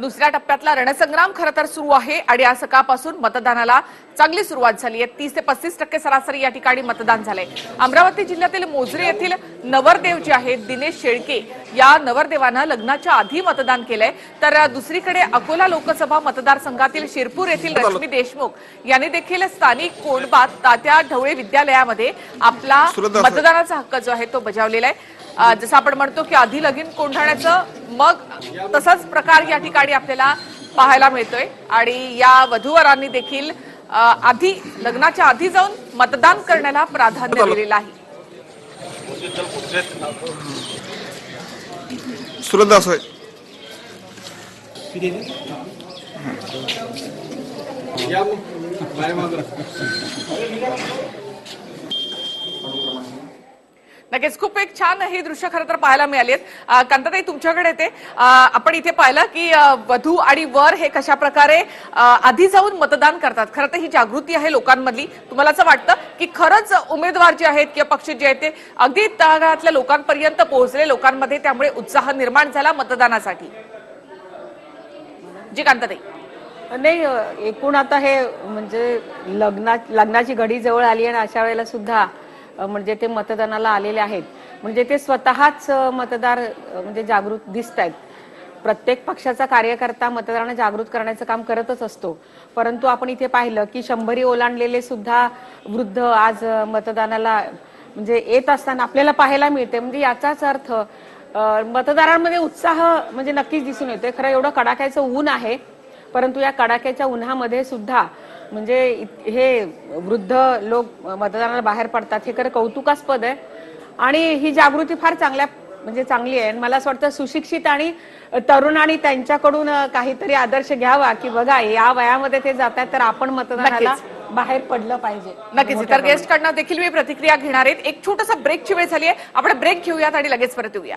दुसऱ्या टप्प्यातला रणसंग्राम खरं तर सुरू आहे आणि आज सकाळपासून मतदानाला चांगली सुरुवात झाली आहे. तीस ते पस्तीस टक्के सरासरी या ठिकाणी मतदान झालंय. अमरावती जिल्ह्यातील मोजरे येथील नवरदेव जे आहेत दिनेश शेळके या नवरदेवानं लग्नाच्या आधी मतदान केलंय. तर दुसरीकडे अकोला लोकसभा मतदारसंघातील शिरपूर येथील रश्मी देशमुख यांनी देखील स्थानिक कोडबा तात्या ढवळे विद्यालयामध्ये आपला मतदानाचा हक्क जो आहे तो बजावलेला आहे. जसं आपण म्हणतो की आधी लगीन कोंढाण्याचं मग तसाच प्रकार या ठिकाणी आपल्याला पाहायला मिळतोय. आणि या वधूवरांनी देखील आधी लग्नाच्या आधी जाऊन मतदान करण्याला प्राधान्य दिलेलं आहे. सुरत नक्कीच खूप एक छान ही दृश्य खरं तर पाहायला मिळाली आहेत कांताताई तुमच्याकडे येते. आपण इथे पाहिलं की वधू आणि वर हे कशा प्रकारे आधी जाऊन मतदान करतात. खरं तर ही जागृती आहे लोकांमधली. तुम्हाला असं वाटतं की खरंच उमेदवार जे आहेत किंवा पक्ष जे आहेत ते अगदी तळागाळातल्या लोकांपर्यंत पोहोचले लोकांमध्ये त्यामुळे उत्साह निर्माण झाला मतदानासाठी? जी कांताताई. नाही एकूण आता हे म्हणजे लग्ना लग्नाची घडी जवळ आली आणि अशा वेळेला सुद्धा म्हणजे ते मतदानाला आलेले आहेत. म्हणजे ते स्वतःच मतदार म्हणजे जागृत दिसत आहेत. प्रत्येक पक्षाचा कार्यकर्ता मतदारांना जागृत करण्याचं काम करतच असतो. परंतु आपण इथे पाहिलं की शंभरी ओलांडलेले सुद्धा वृद्ध आज मतदानाला म्हणजे येत असताना आपल्याला पाहायला मिळते. म्हणजे याचाच अर्थ मतदारांमध्ये उत्साह म्हणजे नक्कीच दिसून येतोय. खरं एवढं कडाक्याचं ऊन आहे. परंतु या कडाक्याच्या उन्हामध्ये सुद्धा म्हणजे हे वृद्ध लोक मतदानाला बाहेर पडतात हे खरं कौतुकास्पद आहे. आणि ही जागृती फार चांगल्या म्हणजे चांगली आहे. मला असं वाटतं सुशिक्षित आणि तरुणांनी त्यांच्याकडून काहीतरी आदर्श घ्यावा की बघा या वयामध्ये ते जात आहेत तर आपण मतदानाला बाहेर पडलं पाहिजे. नक्कीच. तर गेस्ट कडनं देखील मी प्रतिक्रिया घेणार आहेत. एक छोटासा ब्रेकची वेळ झाली आहे. आपण ब्रेक घेऊयात आणि लगेच परत येऊया.